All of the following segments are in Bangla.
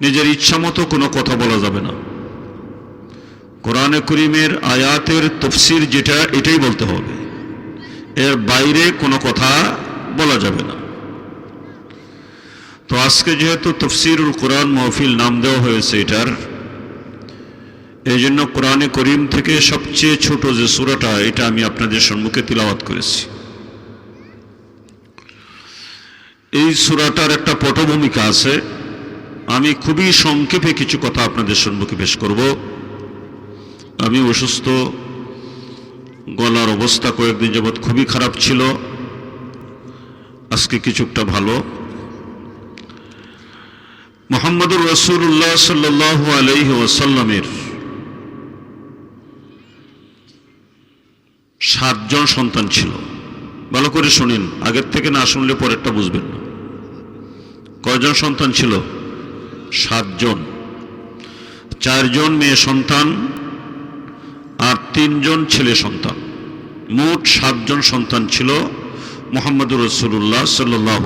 নিজের ইচ্ছা মতো কোনো কথা বলা যাবে না। কোরআনে করিমের আয়াতের তফসির যেটা, এটাই বলতে হবে। এর বাইরে কোনো কথা বলা যাবে না। তো আজকে যেহেতু তফসিরুল কোরআন মহফিল নাম দেওয়া হয়েছে এটার, এই জন্য কোরআনে করিম থেকে সবচেয়ে ছোট যে সুরাটা, এটা আমি আপনাদের সম্মুখে তিলাওয়াত করেছি। এই সুরাটার একটা পটভূমিকা আছে। আমি খুবই সংক্ষেপে কিছু কথা আপনাদের সম্মুখে পেশ করব। আমি অসুস্থ, গলার অবস্থা কয়েকদিন যাবৎ খুবই খারাপ ছিল। আজকে কিছুটা ভালো। মোহাম্মদুর রসুল্লাহ সাল্লাহ আলহি ওয়াসাল্লামের সাতজন সন্তান ছিল। ভালো করে শুনেন, আগের থেকে না শুনলে পরেরটা বুঝবেন না। কয়জন সন্তান ছিল? সাতজন। চারজন মেয়ে সন্তান আর তিনজন ছেলে সন্তান। মোট সাতজন সন্তান ছিল মোহাম্মদুর রসুল্লাহ সাল্লাহ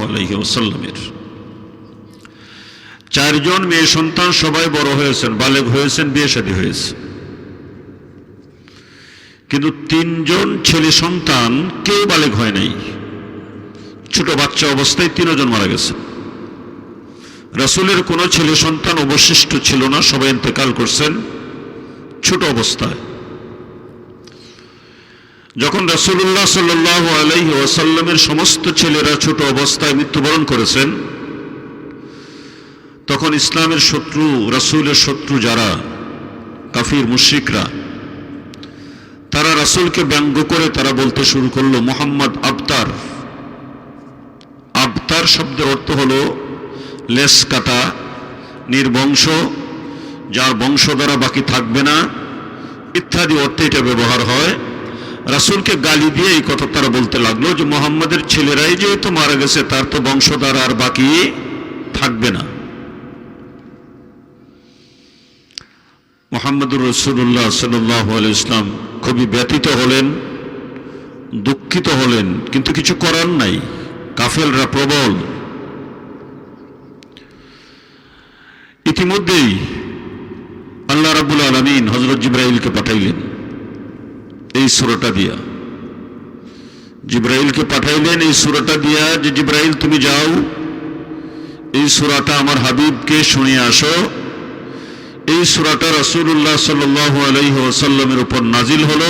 চারজন মেয়ে সন্তান সবাই বড় হয়েছেন, বালেগ হয়েছেন বিয়ে শাদী হয়েছে। কিন্তু তিনজন ছেলে সন্তান কেউ বালেক হয় নাই। ছোট বাচ্চা অবস্থায় তিনজন মারা গেছে রাসুলের কোনো ছেলে সন্তান অবশিষ্ট ছিল না, সবাই ইন্তেকাল করছেন। ছোট অবস্থায়। যখন রাসুল্লাহ সাল্লাহ আলহি ওয়াসাল্লামের সমস্ত ছেলেরা ছোট অবস্থায় মৃত্যুবরণ করেছেন, তখন ইসলামের শত্রু, রাসুলের শত্রু যারা, কাফির, মুশ্রিকরা, তারা রাসুলকে ব্যঙ্গ করে তারা বলতে শুরু করল, মোহাম্মদ আবতার। আবতার শব্দের অর্থ হল লেস কাটা, নির্বংশ, যার বংশ দ্বারা বাকি থাকবে না, ইত্যাদি অর্থে এটা ব্যবহার হয়। রাসুলকে গালি দিয়ে এই কথা তারা বলতে লাগল যে, মোহাম্মদের ছেলেরাই যেহেতু মারা গেছে, তার তো বংশধার আর বাকি থাকবে না। মোহাম্মদুর রসুল্লাহ সাল্লাহ ইসলাম খুবই ব্যথিত হলেন, দুঃখিত হলেন, কিন্তু কিছু করার নাই। কাফেলরা প্রবল ইতিমধ্যেই আল্লাহ রাবুল আলমিন হজরত জিব্রাইলকে পাঠাইলেন। এই সুরটা দিয়া। জিব্রাইলকে পাঠাইলেন এই সুরটা দিয়া যে, জিব্রাইল, তুমি যাও। এই সুরাটা আমার হাবিবকে শুনিয়ে আসো। এই সুরাটা রাসুল্লাহ সাল্লাহ আলহি ওসাল্লামের উপর নাজিল হল।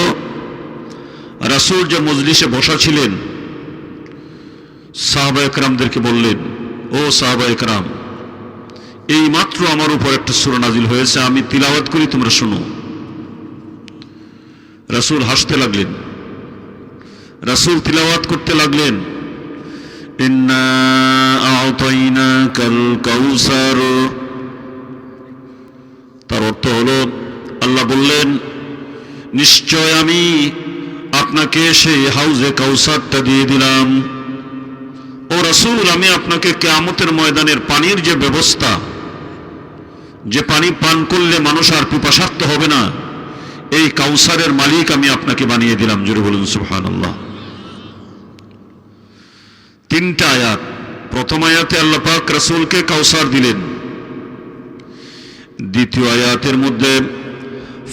রাসুল যে মজলিসে বসা ছিলেন সাহাবা একরামদেরকে বললেন, ও সাহাবা একরাম এই মাত্র আমার উপর একটা সুর নাজিল হয়েছে, আমি তিলাওয়াত করি, তোমরা শোনো। রাসুল হাসতে লাগলেন। রাসুল তিলাওয়াত করতে লাগলেন। তার অর্থ হলো, আল্লাহ বললেন, নিশ্চয় আমি আপনাকে সেই হাউজে কাউসারটা দিয়ে দিলাম। ও রাসুল, আমি আপনাকে কেয়ামতের ময়দানের পানির যে ব্যবস্থা যে পানি পান করলে মানুষ আর পিপাসার্থ হবে না, এই কাউসারের মালিক আমি আপনাকে বানিয়ে দিলাম, জুড়ে বলুন সুহান আল্লাহ তিনটা আয়াত। প্রথম আয়াতে আল্লাহ পাক রাসুলকে কাউসার দিলেন। দ্বিতীয় আয়াতের মধ্যে,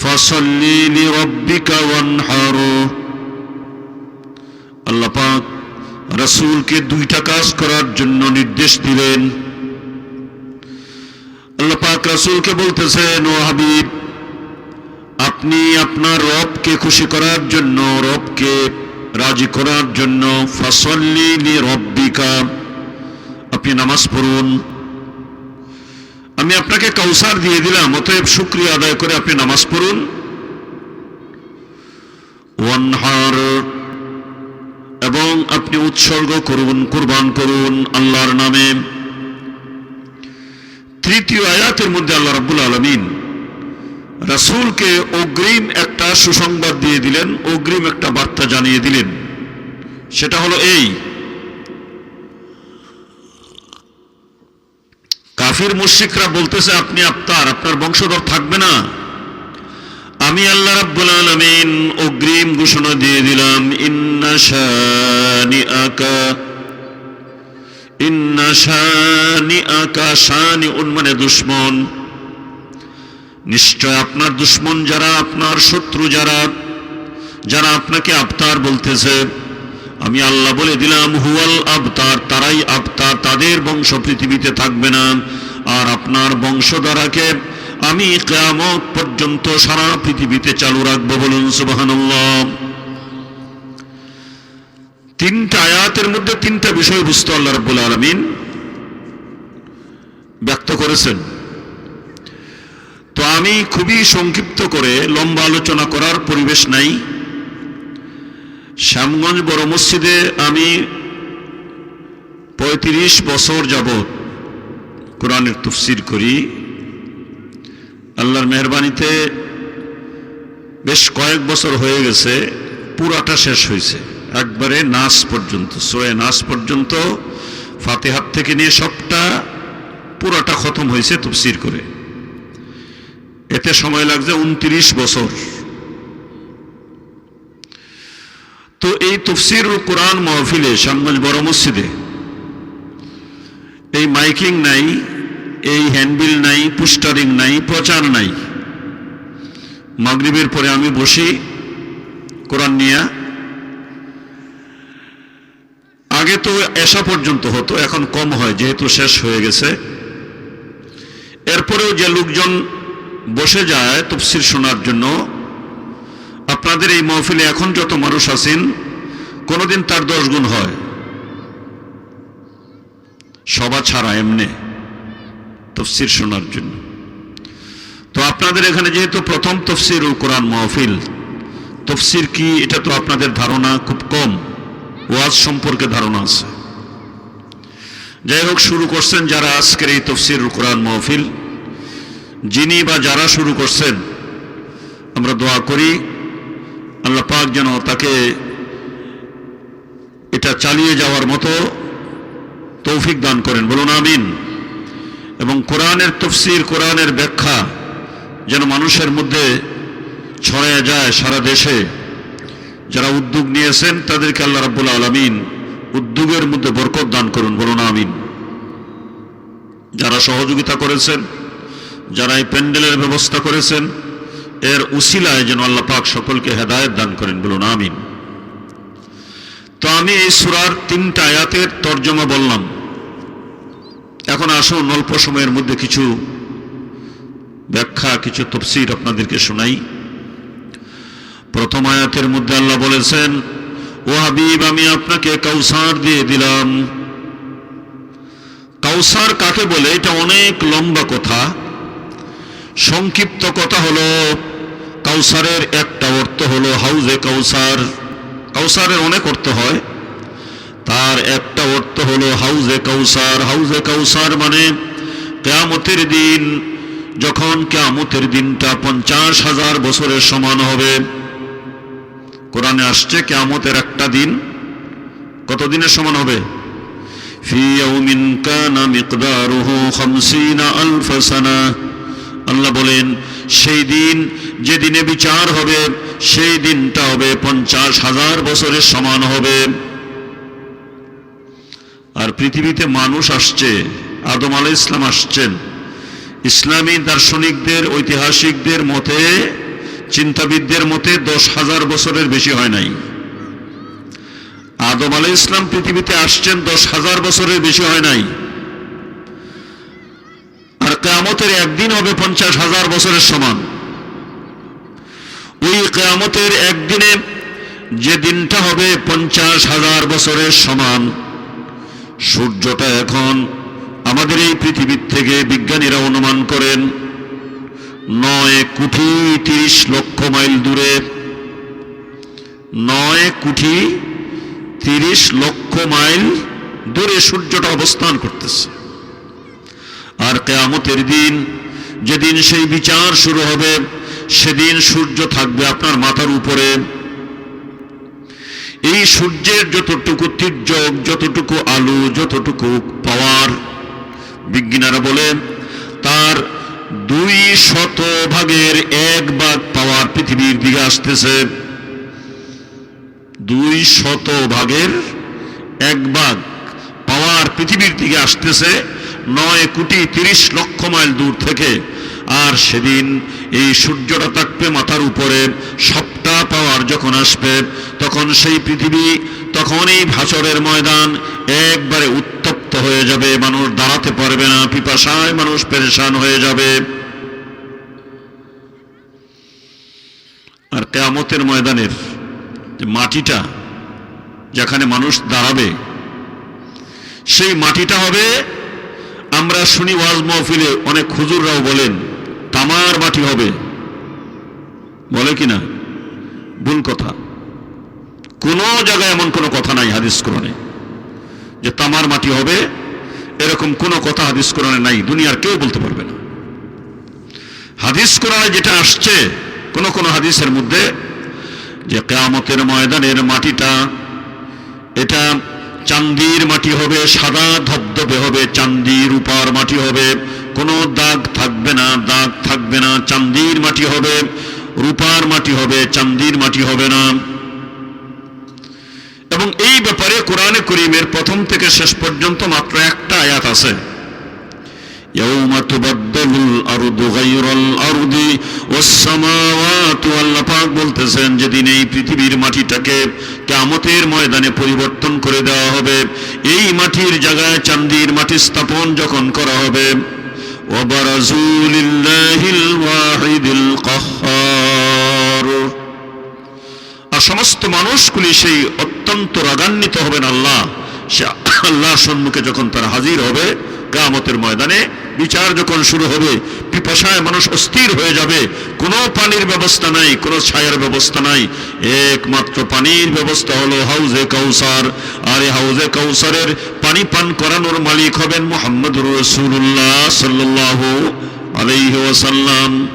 ফসল্লি লিরব্বিকা ওয়ানহার। আল্লাহ পাক রাসূলকে দুইটা কাজ করার জন্য নির্দেশ দিলেন। রাসূলকে বলতেছেন, ও হাবিব, আপনি আপনার রবকে খুশি করার জন্য, রবকে রাজি করার জন্য, ফসল্লি লিরব্বিকা, আপনি নামাজ পড়ুন। আমি আপনাকে কাউসার দিয়ে দিলাম, অতএব শুক্রিয়া আদায় করে আপনি নামাজ পড়ুন। ওয়ানহার, এবং আপনি উৎসর্গ করুন, কুরবান করুন আল্লাহর নামে। তৃতীয় আয়াতের মধ্যে আল্লাহ রাব্বুল আলমিন রাসুলকে অগ্রিম একটা সুসংবাদ দিয়ে দিলেন, অগ্রিম একটা বার্তা জানিয়ে দিলেন। সেটা হলো এই, কাফির মুশিকরা বলতেছে, আপনি আপনার আপনার বংশধর থাকবে না। আমি আল্লাহ রাব্বুল আলামিন অগ্রিম ঘোষণা দিয়ে দিলাম, ইন্না আকা মানে দুশ্মন। নিশ্চয় আপনার দুশ্মন যারা, আপনার শত্রু যারা যারা আপনাকে আবতার বলতেছে। আমি আল্লাহ বলে দিলাম, হুয়াল আবতার, তারাই আবতার, তাদের বংশ পৃথিবীতে থাকবে না। আর আপনার বংশধারাকে আমি কেয়ামত পর্যন্ত সারা পৃথিবীতে চালু রাখব বলুন, সুবহানাল্লাহ। তিনটা আয়াতের মধ্যে তিনটা বিষয়বস্তু আল্লাহ রাব্বুল আলামিন ব্যক্ত করেছেন। তো আমি খুবই সংক্ষিপ্ত করে লম্বা আলোচনা করার পরিবেশ নাই। শ্যামগঞ্জ বড় মসজিদে আমি পঁয়ত্রিশ বছর যাবৎ কোরআনের তফসির করি। আল্লাহর মেহরবানিতে বেশ কয়েক বছর হয়ে গেছে, পুরাটা শেষ হয়েছে। একবারে নাচ পর্যন্ত সোয়ে নাচ পর্যন্ত ফাতেহাত থেকে নিয়ে সবটা পুরাটা খতম হয়েছে তফসির করে। এতে সময় লাগছে উনত্রিশ বছর। তো এই তফসির কোরআন মহফিলে শ্যামগঞ্জ বড় মসজিদে, এই মাইকিং নাই, এই হ্যান্ডবিল নাই, পোস্টারিং নাই, প্রচার নাই। মাগরিবের পরে আমি বসি কোরআন নিয়ে। আগে তো এসা পর্যন্ত হতো, এখন কম হয়, যেহেতু শেষ হয়ে গেছে। এরপরেও যে লোকজন বসে যায় তফসির শোনার জন্য, আপনাদের এই মহফিলে এখন যত মানুষ আছেন, কোনোদিন তার দশ গুণ হয়। সভা ছাড়া এমনি তফসির শোনার জন্য। তো আপনাদের এখানে যেহেতু প্রথম তফসির ও কোরআন মহফিল, তফসির কি, এটা তো আপনাদের ধারণা খুব কম। ওয়াজ সম্পর্কে ধারণা আছে। যাই হোক শুরু করছেন যারা আজকের এই তফসির কোরআন মহফিল, যিনি বা যারা শুরু করছেন, আমরা দোয়া করি, আল্লাহ পাক যেন তাকে এটা চালিয়ে যাওয়ার মতো তৌফিক দান করেন। বলুন, আমিন। এবং কোরআনের তফসির, কোরআনের ব্যাখ্যা যেন মানুষের মধ্যে ছড়ায় যায় সারা দেশে। যারা উদ্যোগ নিয়েছেন, তাদেরকে আল্লাহ রাব্বুল আলমিন উদ্যোগের মধ্যে বরকত দান করুন, বলুন আমিন। যারা সহযোগিতা করেছেন, যারা এই প্যান্ডেলের ব্যবস্থা করেছেন, এর উসিলায় যেন আল্লাহ পাক সকলকে হেদায়েত দান করেন, বলুন আমিন। তো আমি এই সুরার তিনটা আয়াতের তর্জমা বললাম। এখন আসুন, অল্প সময়ের মধ্যে কিছু ব্যাখ্যা, কিছু তফসির আপনাদেরকে শোনাই। প্রথম আয়াতের মধ্যে আল্লাহ বলেছেন ও হাবিব আমি আপনাকে কাউসার দিয়ে দিলাম। কাউসার কাকে বলে? এটা অনেক লম্বা কথা। সংক্ষিপ্ত কথা হলো, কাউসারের একটা অর্থ হলো হাউজে কাউসার। কাউসারের অনেক অর্থ হয়। তার একটা অর্থ হলো হাউজে কাউসার। হাউজে কাউসার মানে কেয়ামতের দিন, যখন কেয়ামতের দিনটা পঞ্চাশ হাজার বছরের সমান হবে। কোরআনে আসছে কেয়ামতের একটা দিন। কত দিনের সমান হবে? ফি ইয়াউমিন কানা মিকদারুহু 50 আলফ সানা। আল্লাহ বলেন, সেই দিন যে দিনে বিচার হবে, সেই দিনটা হবে পঞ্চাশ হাজার বছরের সমান হবে। আর পৃথিবীতে মানুষ আসছে, আদম আলাই ইসলাম আসছেন। ইসলামী দার্শনিকদের, ঐতিহাসিকদের মতে চিন্তাবিদদের মতে দশ হাজার বছরের বেশি হয় নাই। আদম আলাই ইসলাম পৃথিবীতে আসছেন দশ হাজার বছরের বেশি হয় নাই। আর কেয়ামতের একদিন হবে পঞ্চাশ হাজার বছরের সমান। ওই কেয়ামতের একদিনে যে দিনটা হবে পঞ্চাশ হাজার বছরের সমান। সূর্যটা এখন আমাদের এই পৃথিবীর থেকে বিজ্ঞানীরা অনুমান করেন নয় কোটি তিরিশ লক্ষ মাইল দূরে। নয় কোটি তিরিশ লক্ষ মাইল দূরে সূর্যটা অবস্থান করতেছে। আর কেয়ামতের দিন যেদিন সেই বিচার শুরু হবে, সেদিন সূর্য থাকবে আপনার মাথার উপরে। এই সূর্যের যতটুকু তির্যক, যতটুকু আলো, যতটুকু পাওয়ার, বিজ্ঞানীরা বলে তার দুই শত ভাগের এক ভাগ পাওয়ার পৃথিবীর দিকে আসতেছে। দুই শত ভাগের এক ভাগ পাওয়ার পৃথিবীর দিকে আসতেছে নয় কোটি তিরিশ লক্ষ মাইল দূর থেকে। আর সেদিন এই সূর্যটা থাকবে মাথার উপরে, সবটা পাওয়ার যখন আসবে, তখন সেই পৃথিবী তখন এই ভাসরের ময়দান একবারে উত্তপ্ত হয়ে যাবে, মানুষ দাঁড়াতে পারবে না, পিপাসায় মানুষ পেরেশান হয়ে যাবে। আর কেয়ামতের ময়দানের যে মাটিটা যেখানে মানুষ দাঁড়াবে, সেই মাটিটা হবে, আমরা শুনি ওয়াজ মহফিলে অনেক হুজুররাও বলেন, তামার মাটি হবে। বলে কি না? ভুল কথা। কোনো জায়গায় এমন কোনো কথা নাই হাদিস কোরআনে। যে তামার মাটি হবে, এরকম কোনো কথা হাদিস কোরআনে নাই, দুনিয়ার কেউ বলতে পারবে না। হাদিস কোরআনে যেটা আসছে, কোন কোন হাদিসের মধ্যে যে কেয়ামতের ময়দানের মাটিটা, এটা চান্দির মাটি হবে, সাদা ধবধবে হবে চান্দির উপার মাটি হবে, কোনো দাগ থাকবে না, দাগ থাকবে না, চান্দির মাটি হবে, রূপার মাটি হবে, চান্দির মাটি হবে না। এবং এই ব্যাপারে কোরআনে করিমের প্রথম থেকে শেষ পর্যন্ত মাত্র একটা আয়াত আছে। বলতেছেন, যেদিন এই পৃথিবীর মাটিটাকে কেমতের ময়দানে পরিবর্তন করে দেওয়া হবে, এই মাটির জায়গায় চান্দির মাটি স্থাপন যখন করা হবে ওবারাজুলিল্লাহিল সমস্ত মানুষগুলি সেই অত্যন্ত রাগান্বিত হবেন আল্লাহ। সে আল্লাহর সম্মুখে যখন তারা হাজির হবে কামতের ময়দানে বিচার যখন শুরু হবে, পিপাসায় মানুষ অস্থির হয়ে যাবে, কোনো পানির ব্যবস্থা নাই, কোনো ছায়ার ব্যবস্থা নাই। একমাত্র পানির ব্যবস্থা হলো হাউজে কাউসার। আর এই হাউজে কাউসারের পানি পান করানোর মালিক হবেন মোহাম্মদুর রসুল্লাহ সাল্লাহ ওয়াসাল্লাম।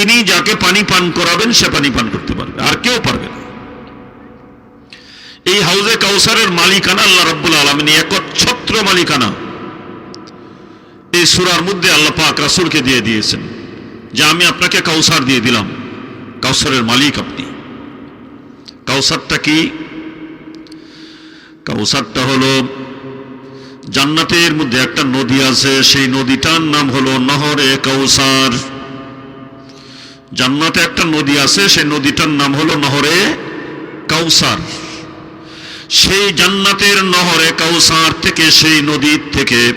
তিনি যাকে পানি পান করাবেন, সে পানি পান করতে পারবে। আর কেউ পারবে না। এই হাউজে কাউসারের মালিকানা আল্লাহ রব্বুল আলমিন একচ্ছত্র মালিকানা। এই সুরার মধ্যে আল্লাহ পাক রাসুলকে দিয়ে দিয়েছেন যে আমি আপনাকে কাউসার দিয়ে দিলাম। কাউসারের মালিক আপনি। কাউসারটা কি? কাউসারটা হলো জান্নাতের মধ্যে একটা নদী আছে, সেই নদীটার নাম হলো নহরে কাউসার। জান্নাতে একটা নদী আছে, সেই নদীটার নাম হলো নহরে কাউসার। সেই জান্নাতের নহরে কাউসার থেকে সেই নদীর থেকে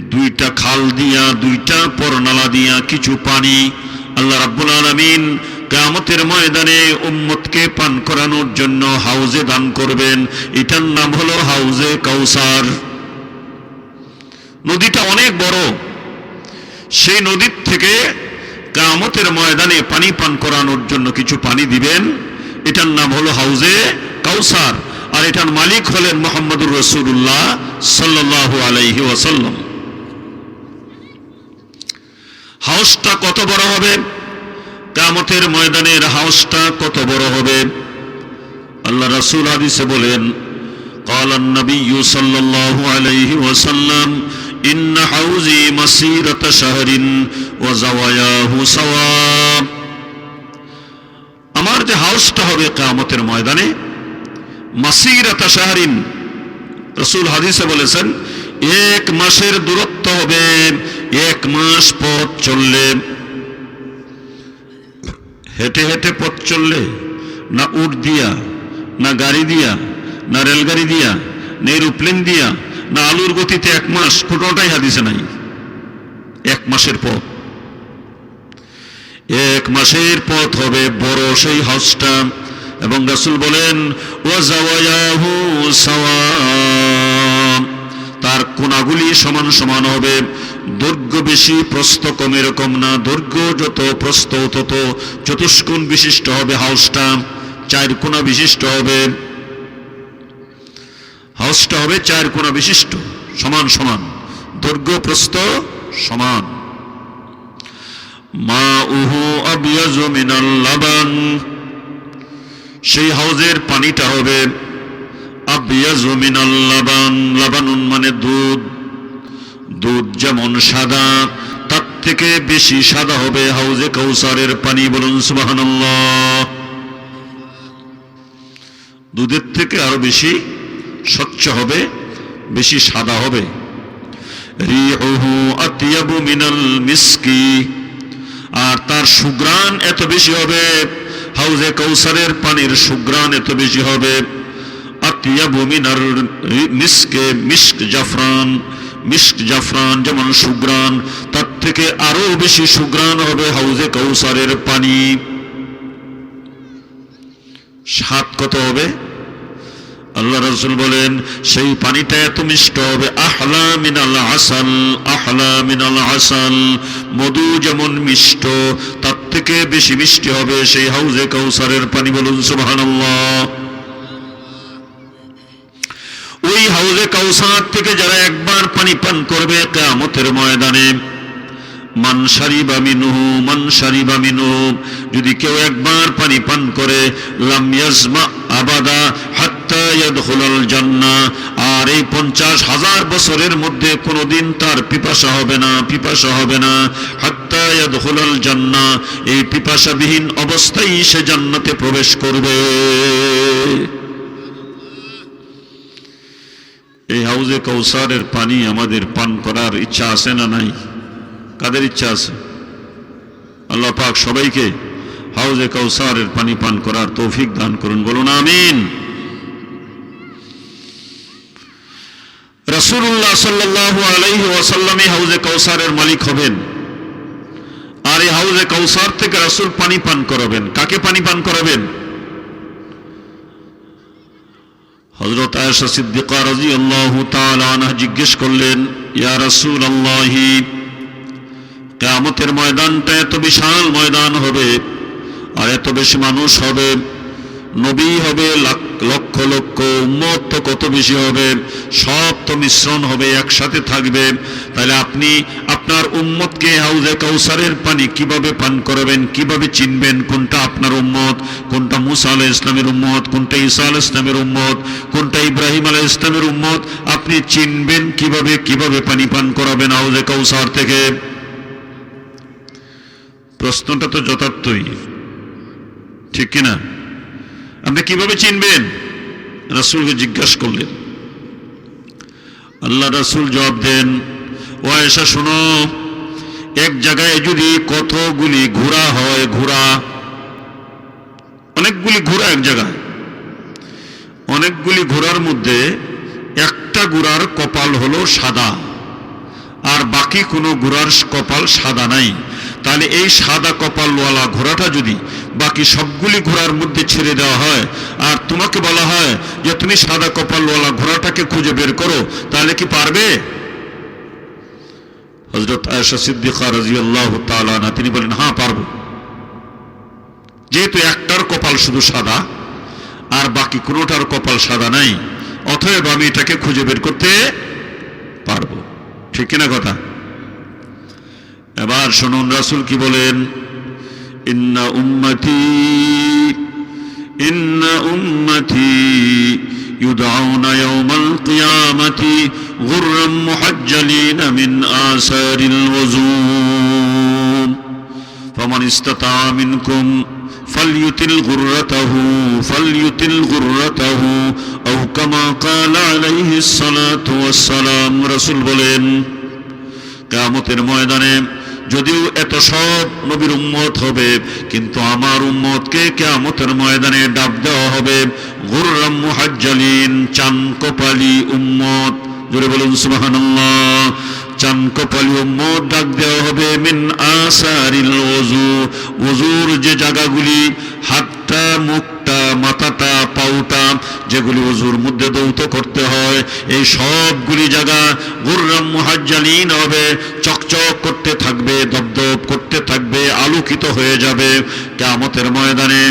দুইটা খাল দিয়া, দুইটা পরনালা দিয়া কিছু পানি আল্লাহ রাব্বুল আলামিন কিয়ামতের ময়দানে উম্মতকে পান করানোর জন্য হাউজে দান করবেন। এটার নাম হলো হাউজে কাউসার। নদীটা অনেক বড়। সেই নদীর থেকে কামতের ময়দানে পানি পান করানোর জন্য কিছু পানি দিবেন এটার নাম হলো হাউজে কাউসার আর এটার মালিক হলেন মোহাম্মদুর রসুল্লাহ সাল্লাহ আলাইহি ওয়াসাল্লাম হাউসটা কত বড় হবে কামতের ময়দানের হাউসটা কত বড় হবে আল্লাহ রাসূল হাদিসে বলেন قال النبي صلى الله عليه وسلم إن حوزي مسيرة شهر وزواياه سواء আমার যে হাউসটা হবে কামতের ময়দানে মাসিরাতা শাহরিন রসুল হাদিসে বলেছেন এক মাসের দূরত্ব হবে এক মাস পথ চললে হেঁটে হেঁটে পথ চললে না উট দিয়া না গাড়ি দিয়া না রেলগাড়ি দিয়া না এরোপ্লেন দিয়া না আলুর গতিতে এক মাস কোনোটাই হাদিসে নাই এক মাসের পথ এক মাসের পথ হবে বড় সেই হাউসটা এবং রাসূল বলেন তার কোনাগুলি সমান সমান হবে। দৈর্ঘ্য বেশি প্রস্থ কম এরকম না। দৈর্ঘ্য যত প্রস্থ, তত চতুষ্কোণ বিশিষ্ট হবে হাউসটা। চার কোনা বিশিষ্ট হবে। হাউসটা হবে চার কোনা বিশিষ্ট। সমান সমান। দৈর্ঘ্য প্রস্থ সমান মা উহু আবিয়াজু মিনাল লাবান। সেই হাউজের পানিটা হবে আবিয়াজু মিনাল লাবান। লাবানুন মানে দুধ। দুধ যেমন সাদা, তার থেকে বেশি সাদা হবে হাউজে কৌসারের পানি বলুন সুবহানাল্লাহ। দুধের থেকে আরও বেশি স্বচ্ছ হবে, বেশি সাদা হবে। রিহুহু আতিয়াবু মিনাল মিসকি। আর তার সুগ্রাণ এত বেশি হবে, হাউজে কৌসারের পানির সুগ্রাণ এত বেশি হবে। আতিয়াবু মিনার মিসকে মিস্ক জাফরান মিস্ক জাফরান যেমন সুগ্রাণ, তার থেকে আরও বেশি সুগ্রাণ হবে হাউজে কৌসারের পানি। স্বাদ কত হবে? আল্লাহ রসুল বলেন, সেই পানিটা এত মিষ্ট হবে, আহলা মিনাল আসাল আহলা মিনাল আসাল মধু যেমন মিষ্ট, তার থেকে বেশি মিষ্টি হবে সেই হাউজে কৌসারের পানি। বলুন, সুবহানাল্লাহ। ওই হাউজে কাউসার থেকে যারা একবার পানি পান করবে কেয়ামতের ময়দানে, মান শারিবা মিনহু, মান শারিবা মিনহু যদি কেউ একবার পানি পান করে, লাম ইয়াজমা আবাদা জান্নাহ আর এই পঞ্চাশ হাজার বছরের মধ্যে কোনোদিন তার পিপাসা হবে না, পিপাসা হবে না। হাত্তা ইয়াদখুলাল জান্নাহ, এই পিপাসাবিহীন অবস্থায় সে জান্নাতে প্রবেশ করবে। এই হাউজে কৌসারের পানি আমাদের পান করার ইচ্ছা আছে না নাই? কাদের ইচ্ছা আছে? আল্লাহ পাক সবাইকে হাউজে কৌসারের পানি পান করার তৌফিক দান করুন। বলুন, আমিন। রসুল্লাহ সাল্লাহ আলাইহি ওয়াসাল্লামে হাউজে কৌসারের মালিক হবেন। আর এই হাউজে কৌসার থেকে রাসূল পানি পান করাবেন। কাকে পানি পান করাবেন? হজরত আয়েশা সিদ্দিকা রাদিয়াল্লাহু তাআলা আনহা জিজ্ঞেস করলেন, ইয়া রাসূলুল্লাহি, কিয়ামতের ময়দানটা এত বিশাল ময়দান হবে আর এত বেশি মানুষ হবে? নবী হবে লক্ষ লক্ষ উম্মত তো কত বেশি হবে, সব তো মিশ্রণ হবে, একসাথে থাকবে। তাহলে আপনি আপনার উম্মতকে হাউজে কাউসারের পানি কীভাবে পান করাবেন, কীভাবে চিনবেন কোনটা আপনার উম্মত, কোনটা মুসা আলাহ ইসলামের উম্মত, কোনটা ঈসা আলাহ ইসলামের উম্মত, কোনটা ইব্রাহিম আলাহ ইসলামের উম্মত, আপনি চিনবেন কীভাবে কীভাবে পানি পান করাবেন হাউজে কাউসার থেকে? প্রশ্নটা তো যথার্থই। ঠিক কিনা? আপনি কীভাবে চিনবেন? রাসূলকে জিজ্ঞাসা করলেন। আল্লাহ রাসুল জবাব দেন, ও আয়েশা, শোনো, এক জায়গায় যদি কতগুলি ঘোড়া হয়, ঘোড়া, অনেকগুলি ঘোড়া এক জায়গায়, অনেকগুলি ঘোড়ার মধ্যে একটা ঘোড়ার কপাল হলো সাদা, আর বাকি কোনো ঘোড়ার কপাল সাদা নাই। তাহলে এই সাদা কপালওয়ালা ঘোড়াটা যদি বাকি সবগুলি ঘোড়ার মধ্যে ছেড়ে দেওয়া হয়। আর তোমাকে বলা হয় যে, তুমি সাদা কপালওয়ালা ঘোড়াটাকে খুঁজে বের করো, তাহলে কি পারবে? হজরত আয়েশা সিদ্দিকা রাদিয়াল্লাহু তাআলা না তিনি বলেন হ্যাঁ পারব। যেহেতু একটার কপাল শুধু সাদা, আর বাকি কোনোটার কপাল সাদা নাই, অতএব আমি এটাকে খুঁজে বের করতে পারব। ঠিক কিনা কথা? এবার শুনুন রাসুল কি বলেন إن أمتي إن أمتي يدعون يوم القيامة غرا محجلين من آثار الوزوم فمن استطاع منكم فليتل غرته فليتل غرته أو كما قال عليه الصلاة والسلام رسول بلين قامت الميدان যদিও এত সব নবীর উম্মত হবে, কিন্তু আমার উম্মতকে কেয়ামতের ময়দানে ডাব দেওয়া হবে, গুররাম মুহাজ্জালিন, চান কপালি উম্মত। জোরে বলুন, সুবহানাল্লাহ। চান কপালি উম্মত ডাক দেওয়া হবে, মিন আসারিল ওযু। ওযুর যে জায়গাগুলি, হাতটা মুখটা মাথাটা, পাউটা, যেগুলি ওজুর মধ্যে দৌত করতে হয়, এই সবগুলি জায়গা গুররাম মুহাজ্জালিন হবে, চকচক করতে থাকবে, দপদপ করতে থাকবে, আলোকিত হয়ে যাবে। কেয়ামতের ময়দানে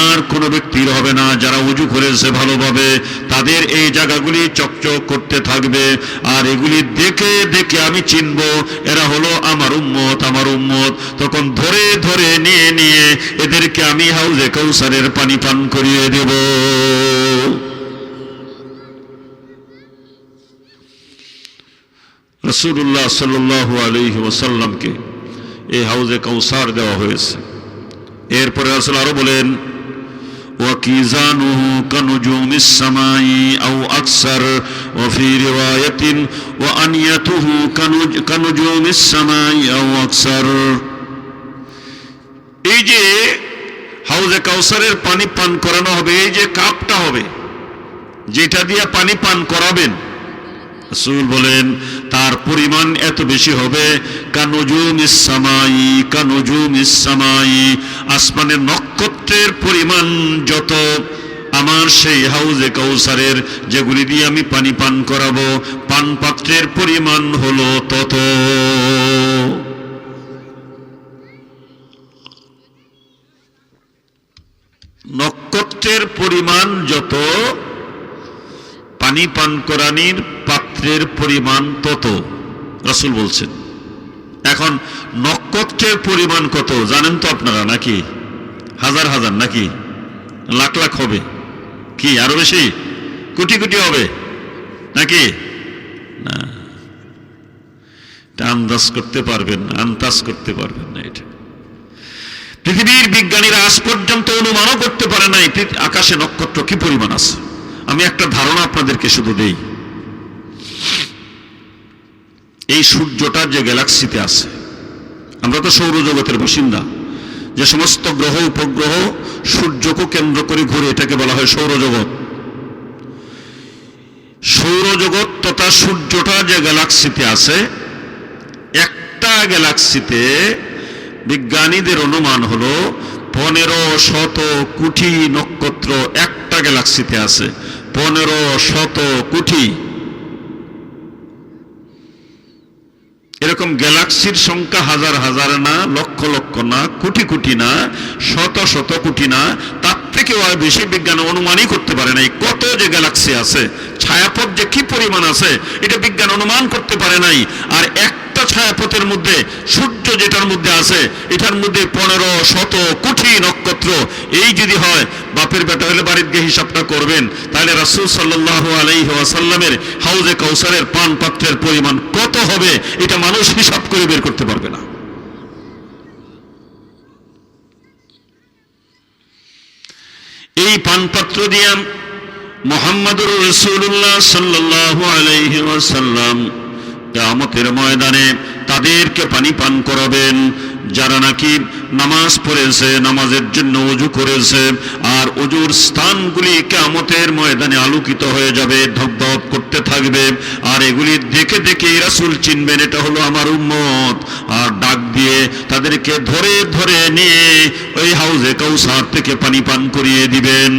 আর কোনো ব্যক্তির হবে না, যারা উজু করেছে ভালোভাবে তাদের এই জায়গাগুলি চকচক করতে থাকবে। আর এগুলি দেখে দেখে আমি চিনব, এরা হলো আমার উম্মত আমার উম্মত। তখন ধরে ধরে, নিয়ে নিয়ে এদেরকে আমি হাউজে কৌসারের পানি পান করিয়ে দেব রসুল্লাহ সাল্লাহ আলহি ওসাল্লামকে এই হাউজে কৌসার দেওয়া হয়েছে এরপরে আসলে আরো বলেন وكيزانه كنجوم السماء أو أكثر وفي رواية وأنيته كنج كنجوم السماء أو أكثر এই যে হাউজে কাউসারের পানি পান করানো হবে, এই যে কাপটা হবে, যেটা দিয়ে পানি পান করাবেন। রাসূল বলেন, তার পরিমাণ এত বেশি হবে, কানুজুম ইসামাই কানুজুম ইসামাই আসমানের নক্ষত্রের পরিমাণ যত, আমার সেই হাউজে কাউসারের যেগুলি দিয়ে আমি পানি পান করাবো, পান পাত্রের পরিমাণ হলো তত। নক্ষত্রের পরিমাণ যত, পানি পান করানির পাত্রের পরিমাণ তত, রাসূল বলছেন। এখন নক্ষত্রের পরিমাণ কত, জানেন তো আপনারা নাকি? হাজার হাজার নাকি? লাখ লাখ হবে। কি, আরও বেশি? কোটি কোটি হবে? নাকি? না। এটা আন্দাজ করতে পারবেন না, আন্দাজ করতে পারবেন না এটা। পৃথিবীর বিজ্ঞানীরা আজ পর্যন্ত অনুমানও করতে পারে নাই আকাশে নক্ষত্র কি পরিমাণ আছে। আমি একটা ধারণা আপনাদেরকে শুধু দেই। এই সূর্যটা যে গ্যালাক্সিতে আছে, আমরা তো সৌরজগতের বাসিন্দা, যে সমস্ত গ্রহ, উপগ্রহ সূর্যকে কেন্দ্র করে ঘুরে এটাকে বলা হয় সৌরজগৎ। সৌরজগৎ তথা সূর্যটা যে গ্যালাক্সিতে আছে, একটা গ্যালাক্সিতে বিজ্ঞানীদের অনুমান হলো, পনেরো শত কোটি নক্ষত্র একটা গ্যালাক্সিতে আছে। পনেরো শত কোটি এরকম গ্যালাক্সির সংখ্যা হাজার হাজার না, লক্ষ লক্ষ না কোটি কোটি না, শত শত কোটি না, তার থেকেও আর বেশি বিজ্ঞান অনুমানই করতে পারে নাই। কত যে গ্যালাক্সি আছে, ছায়াপথ যে কি পরিমাণ আছে, এটা বিজ্ঞান অনুমান করতে পারে নাই। আর একটা ছায়াপথের মধ্যে, সূর্য যেটার মধ্যে আছে, এটার মধ্যে পনেরো শত কোটি নক্ষত্র। এই যদি হয়, বাপের বেটা হলে বাড়ির গিয়ে হিসাবটা করবেন। তাহলে রাসূল সাল্লাল্লাহু আলাইহি ওয়াসাল্লামের হাউজে কাউসারের পান পাত্রের পরিমাণ কত হবে, এটা মানুষ হিসাব করে বের করতে পারবে না। এই পানপাত্র দিয়ে মোহাম্মদুর রসুল্লাহ সাল্লাল্লাহু আলাইহি ওয়াসাল্লাম কিয়ামতের ময়দানে তাদেরকে পানি পান করাবেন। যারা নাকি নামাজ পড়েছে, নামাজের জন্য উজু করেছে, আর উজুর স্থানগুলি কিয়ামতের ময়দানে আলোকিত হয়ে যাবে, ধপধপ করতে থাকবে। আর এগুলি দেখে দেখে রাসুল চিনবেন, এটা হলো আমার উম্মত। আর ডাক দিয়ে তাদেরকে ধরে ধরে নিয়ে ওই হাউজে কৌসার থেকে পানি পান করিয়ে দিবেন।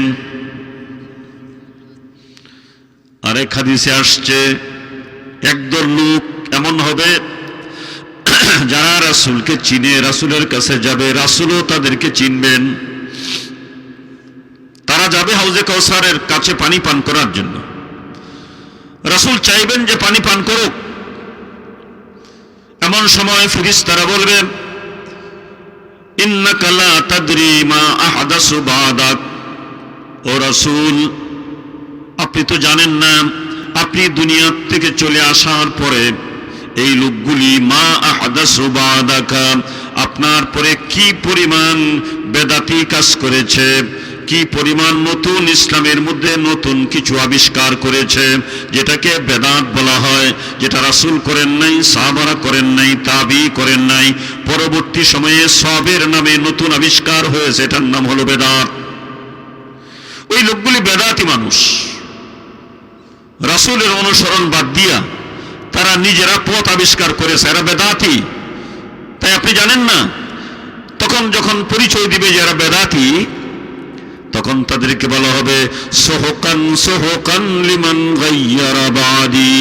আরেক হাদিসে আসছে একদল লোক এমন হবে, যারা রাসূলকে চিনে, রাসুলের কাছে যাবে, রাসূলও তাদেরকে চিনবেন। তারা যাবে হাউজে কৌসারের কাছে পানি পান করার জন্য। রাসূল চাইবেন যে পানি পান করুক। এমন সময় ফিরিস্তারা বলবে, ইন্নাকা লা তাদরি মা আহাদাসু বাদাক। ও রাসূল, আপনি তো জানেন না আপনি দুনিয়া থেকে চলে আসার পরে এই লোকগুলি মা আহাদাসু বাদাকা, আপনার পরে কি পরিমাণ বেদাতি কাজ করেছে, কি পরিমাণ নতুন ইসলামের মধ্যে নতুন কিছু আবিষ্কার করেছে, যেটাকে বেদাত বলা হয়, যেটা রাসুল করেন নাই, সাহাবারা করেন নাই, তাবি করেন নাই, পরবর্তী সময়ে সবের নামে নতুন আবিষ্কার হয়েছে, এটার নাম হলো বেদাত। ওই লোকগুলি বেদাতি মানুষ। রাসূলের অনুসরণ বাদ দিয়া তারা নিজেরা পথ আবিষ্কার করেছে এরা বেদাতি। তাই আপনি জানেন না, তখন যখন পরিচয় দিবে যে এরা বেদাতি, তখন তাদেরকে বলা হবে, সোহকান সোহকান লিমান গাইয়ারা বাদি।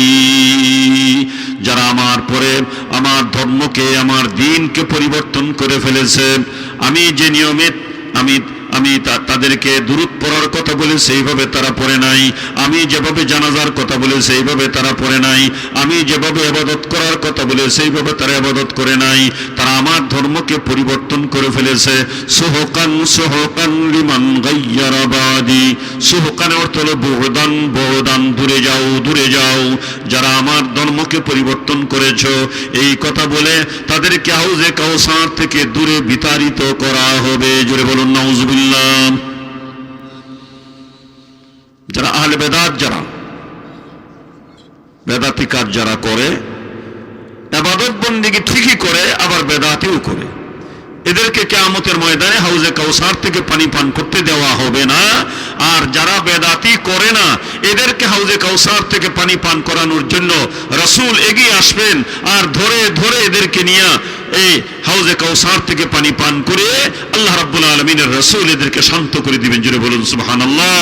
যারা আমার পরে আমার ধর্মকে, আমার দিনকে পরিবর্তন করে ফেলেছে, আমি যে নিয়মে আমি আমি তাদেরকে দূরত পড়ার কথা বলে সেইভাবে তারা পড়ে নাই। আমি যেভাবে জানাজার কথা বলে সেইভাবে তারা পড়ে নাই। আমি যেভাবে আবাদত করার কথা বলে সেইভাবে তারা আবাদত করে নাই। তারা আমার ধর্মকে পরিবর্তন করে ফেলেছে। সোহকান সোহকান লিমান গাইয়ারাবাদি সোহকানের অর্থ হলো বহুদান বহুদান, দূরে যাও দূরে যাও। যারা আমার ধর্মকে পরিবর্তন করেছ, এই কথা বলে তাদেরকে হাউজে কাউসার থেকে দূরে বিতাড়িত করা হবে। জোরে বলুন নাউজুবিল্লাহ যারা আহলে বেদাত যারা, বেদাতি কাজ যারা করে আবাদত বন্দিগি ঠিকই করে, আবার বেদাতিও করে। এদেরকে কেয়ামতের ময়দানে হাউজে কাউসার থেকে পানি পান করতে দেওয়া হবে না। আর যারা বেদাতি করে না, এদেরকে হাউজে কাউসার থেকে পানি পান করানোর জন্য রসুল এগিয়ে আসবেন। আর ধরে ধরে এদেরকে নিয়ে এই হাউজে কৌসার থেকে পানি পান করে আল্লাহ রাব্বুল আলমিনের রসুল এদেরকে শান্ত করে দিবেন জুড়ে বলুন সুবহানাল্লাহ।